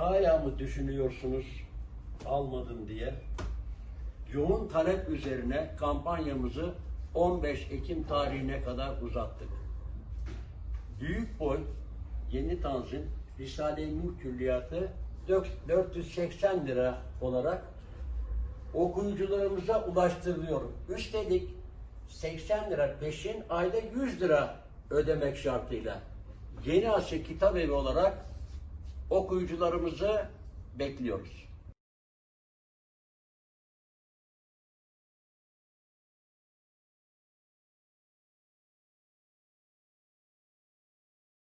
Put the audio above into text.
hala mı düşünüyorsunuz almadım diye? Yoğun talep üzerine kampanyamızı 15 Ekim tarihine kadar uzattık. Büyük boy yeni tanzim Risale-i Nur Külliyatı 480 lira olarak okuyucularımıza ulaştırılıyor. Üstelik 80 lira peşin ayda 100 lira ödemek şartıyla. Yeni Asya Kitap Evi olarak okuyucularımızı bekliyoruz.